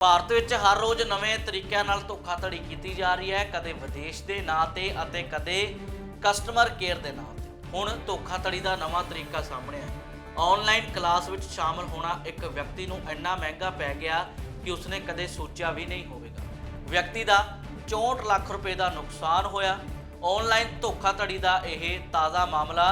ਭਾਰਤ ਵਿੱਚ ਹਰ ਰੋਜ਼ ਨਵੇਂ ਤਰੀਕਿਆਂ ਨਾਲ ਧੋਖਾਧੜੀ ਕੀਤੀ ਜਾ ਰਹੀ ਹੈ, ਕਦੇ ਵਿਦੇਸ਼ ਦੇ ਨਾਂ ਤੇ ਅਤੇ ਕਦੇ ਕਸਟਮਰ ਕੇਅਰ ਦੇ ਨਾਂ ਤੇ। ਹੁਣ ਧੋਖਾਧੜੀ ਦਾ ਨਵਾਂ ਤਰੀਕਾ ਸਾਹਮਣੇ ਆਇਆ ਆਨਲਾਈਨ ਕਲਾਸ ਵਿੱਚ ਸ਼ਾਮਲ ਹੋਣਾ ਇੱਕ ਵਿਅਕਤੀ ਨੂੰ ਇੰਨਾ ਮਹਿੰਗਾ ਪੈ ਗਿਆ ਕਿ ਉਸਨੇ ਕਦੇ ਸੋਚਿਆ ਵੀ ਨਹੀਂ ਹੋਵੇਗਾ। ਵਿਅਕਤੀ ਦਾ 64 ਲੱਖ ਰੁਪਏ ਦਾ ਨੁਕਸਾਨ ਹੋਇਆ। ਆਨਲਾਈਨ ਧੋਖਾਧੜੀ ਦਾ ਇਹ ਤਾਜ਼ਾ ਮਾਮਲਾ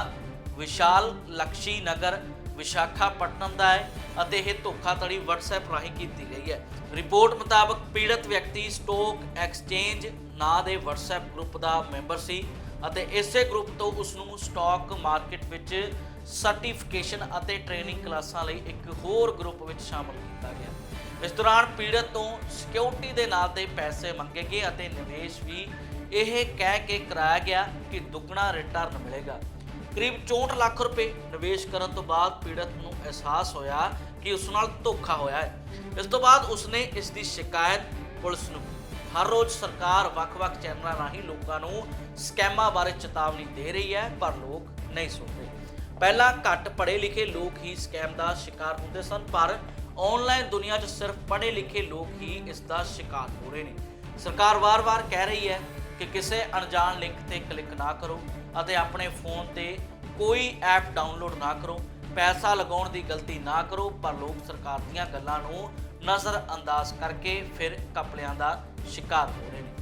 ਵਿਸ਼ਾਲ ਲਕਸ਼ੀ ਨਗਰ ਵਿਸ਼ਾਖਾਪਟਨਮ ਦਾ ਹੈ। ਅਤੇ ਇਹ ਧੋਖਾਧੜੀ WhatsApp ਰਾਹੀਂ ਕੀਤੀ ਗਈ ਹੈ। ਰਿਪੋਰਟ ਮੁਤਾਬਕ ਪੀੜਤ ਵਿਅਕਤੀ ਸਟੋਕ ਐਕਸਚੇਂਜ ਨਾਂ ਦੇ WhatsApp ਗਰੁੱਪ ਦਾ ਮੈਂਬਰ ਸੀ ਅਤੇ ਇਸੇ ਗਰੁੱਪ ਤੋਂ ਉਸ ਨੂੰ ਸਟਾਕ ਮਾਰਕੀਟ ਵਿੱਚ ਸਰਟੀਫਿਕੇਸ਼ਨ ਅਤੇ ਟ੍ਰੇਨਿੰਗ ਕਲਾਸਾਂ ਲਈ ਇੱਕ ਹੋਰ ਗਰੁੱਪ ਵਿੱਚ ਸ਼ਾਮਲ ਕੀਤਾ ਗਿਆ। ਇਸ ਦੌਰਾਨ ਪੀੜਤ ਤੋਂ ਸਿਕਿਉਰਿਟੀ ਦੇ ਨਾਂ ਤੇ ਪੈਸੇ ਮੰਗੇ ਗਏ ਅਤੇ ਨਿਵੇਸ਼ ਵੀ ਇਹ ਕਹਿ ਕੇ ਕਰਾਇਆ ਗਿਆ ਕਿ ਦੁੱਗਣਾ ਰਿਟਰਨ ਮਿਲੇਗਾ। ਕਰੀਬ 64 ਲੱਖ ਰੁਪਏ ਨਿਵੇਸ਼ ਕਰਨ ਤੋਂ ਬਾਅਦ ਪੀੜਤ ਨੂੰ ਅਹਿਸਾਸ ਹੋਇਆ ਕਿ ਉਸ ਨਾਲ ਧੋਖਾ ਹੋਇਆ ਹੈ। ਇਸ ਤੋਂ ਬਾਅਦ ਉਸਨੇ ਇਸ ਦੀ ਸ਼ਿਕਾਇਤ ਪੁਲਿਸ ਨੂੰ ਹਰ ਰੋਜ਼ ਸਰਕਾਰ ਵੱਖ-ਵੱਖ ਚੈਨਲਾਂ ਰਾਹੀਂ ਲੋਕਾਂ ਨੂੰ ਸਕੈਮਾਂ ਬਾਰੇ ਚੇਤਾਵਨੀ ਦੇ ਰਹੀ ਹੈ, ਪਰ ਲੋਕ ਨਹੀਂ ਸੁਣਦੇ। ਪਹਿਲਾਂ ਘੱਟ ਪੜ੍ਹੇ ਲਿਖੇ ਲੋਕ ਹੀ ਸਕੈਮ ਦਾ ਸ਼ਿਕਾਰ ਹੁੰਦੇ ਸਨ, ਪਰ ਆਨਲਾਈਨ ਦੁਨੀਆ 'ਚ ਸਿਰਫ ਪੜ੍ਹੇ ਲਿਖੇ ਲੋਕ ਹੀ ਇਸ ਦਾ ਸ਼ਿਕਾਰ ਹੋ ਰਹੇ ਨੇ। ਸਰਕਾਰ ਵਾਰ-ਵਾਰ ਕਹਿ ਰਹੀ ਹੈ ਕਿ ਕਿਸੇ ਅਣਜਾਣ ਲਿੰਕ ਤੇ ਕਲਿੱਕ ਨਾ ਕਰੋ ਅਤੇ ਆਪਣੇ ਫੋਨ ਤੇ ਕੋਈ ਐਪ ਡਾਊਨਲੋਡ ਨਾ ਕਰੋ। ਪੈਸਾ ਲਗਾਉਣ ਦੀ ਗਲਤੀ ਨਾ ਕਰੋ, ਪਰ ਲੋਕ ਸਰਕਾਰ ਦੀਆਂ ਗੱਲਾਂ ਨੂੰ ਨਜ਼ਰ ਅੰਦਾਜ਼ ਕਰਕੇ ਫਿਰ ਕਪੜਿਆਂ ਦਾ ਸ਼ਿਕਾਰ ਹੋ ਰਹੇ ਨੇ।